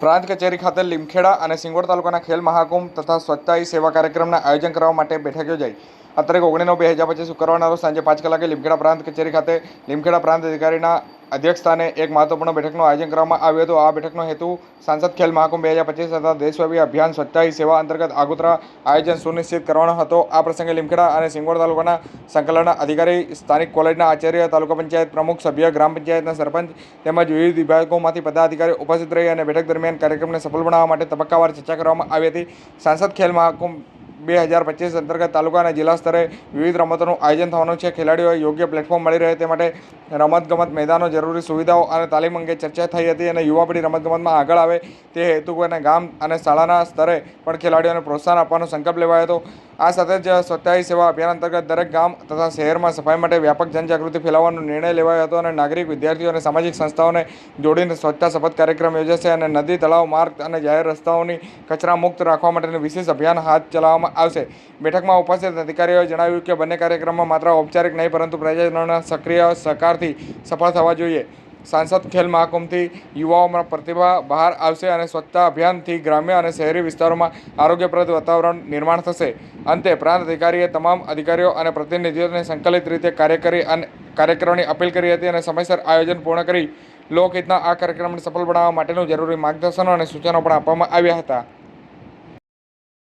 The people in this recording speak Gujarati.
પ્રાંત કચેરી ખાતે લીમખેડા અને સિંગોડ તાલુકાના ખેલ મહાકુંભ તથા સ્વચ્છતા સેવા કાર્યક્રમના આયોજન કરવા માટે બેઠક યોજાઈ. આ તારીખ ઓગણીસ બે હજાર પચીસ શુક્રવારના રોજ સાંજે પાંચ કલાકે લીમખેડા પ્રાંત કચેરી ખાતે લીમખેડા પ્રાંત અધિકારીના અધ્યક્ષસ્થાને એક મહત્વપૂર્ણ બેઠકનું આયોજન કરવામાં આવ્યું હતું. આ બેઠકનો હેતુ સાંસદ ખેલ મહાકુંભ બે હજાર પચીસ તથા દેશવ્યાપી અભિયાન સ્વચ્છતા સેવા અંતર્ગત આગોતરા આયોજન સુનિશ્ચિત કરવાનો હતો. આ પ્રસંગે લીમખેડા અને સિંગવડ તાલુકાના સંકલનના અધિકારી, સ્થાનિક કોલેજના આચાર્ય, તાલુકા પંચાયત પ્રમુખ, સભ્ય, ગ્રામ પંચાયતના સરપંચ તેમજ વિવિધ વિભાગોમાંથી પદાધિકારી ઉપસ્થિત રહી અને બેઠક દરમિયાન કાર્યક્રમને સફળ બનાવવા માટે તબક્કાવાર ચર્ચા કરવામાં આવી હતી. સાંસદ ખેલ મહાકુંભ બે હજાર પચીસ અંતર્ગત તાલુકા અને જિલ્લા સ્તરે વિવિધ રમતોનું આયોજન થવાનું છે. ખેલાડીઓએ યોગ્ય પ્લેટફોર્મ મળી રહે તે માટે રમતગમત મેદાનો, જરૂરી સુવિધાઓ અને તાલીમ અંગે ચર્ચા થઈ હતી અને યુવા પેઢી રમતગમતમાં આગળ આવે તે હેતુ અને ગામ અને શાળાના સ્તરે પણ ખેલાડીઓને પ્રોત્સાહન આપવાનો સંકલ્પ લેવાયો હતો. આ સાથે જ સ્વચ્છાઈ સેવા અભિયાન અંતર્ગત દરેક ગામ તથા શહેરમાં સફાઈ માટે વ્યાપક જનજાગૃતિ ફેલાવવાનો નિર્ણય લેવાયો હતો અને નાગરિક, વિદ્યાર્થીઓ અને સામાજિક સંસ્થાઓને જોડીને સ્વચ્છતા શપથ કાર્યક્રમ યોજાશે અને નદી તળાવ માર્ગ અને જાહેર રસ્તાઓની કચરા મુક્ત રાખવા માટેનું વિશેષ અભિયાન હાથ ચલાવવામાં આવશે. બેઠકમાં ઉપસ્થિત અધિકારીઓએ જણાવ્યું કે બંને કાર્યક્રમમાં માત્ર ઔપચારિક નહીં, પરંતુ પ્રજાજનોના સક્રિય સહકારથી સફળ થવા જોઈએ. સાંસદ ખેલ મહાકુંભથી યુવાઓમાં પ્રતિભા બહાર આવશે અને સ્વચ્છતા અભિયાનથી ગ્રામ્ય અને શહેરી વિસ્તારોમાં આરોગ્યપ્રદ વાતાવરણ નિર્માણ થશે. અંતે પ્રાંત અધિકારીએ તમામ અધિકારીઓ અને પ્રતિનિધિઓને સંકલિત રીતે કાર્ય કરી અને કાર્યક્રમની અપીલ કરી હતી અને સમયસર આયોજન પૂર્ણ કરી. લોકહિતના આ કાર્યક્રમને સફળ બનાવવા માટેનું જરૂરી માર્ગદર્શનો અને સૂચનો પણ આપવામાં આવ્યા હતા.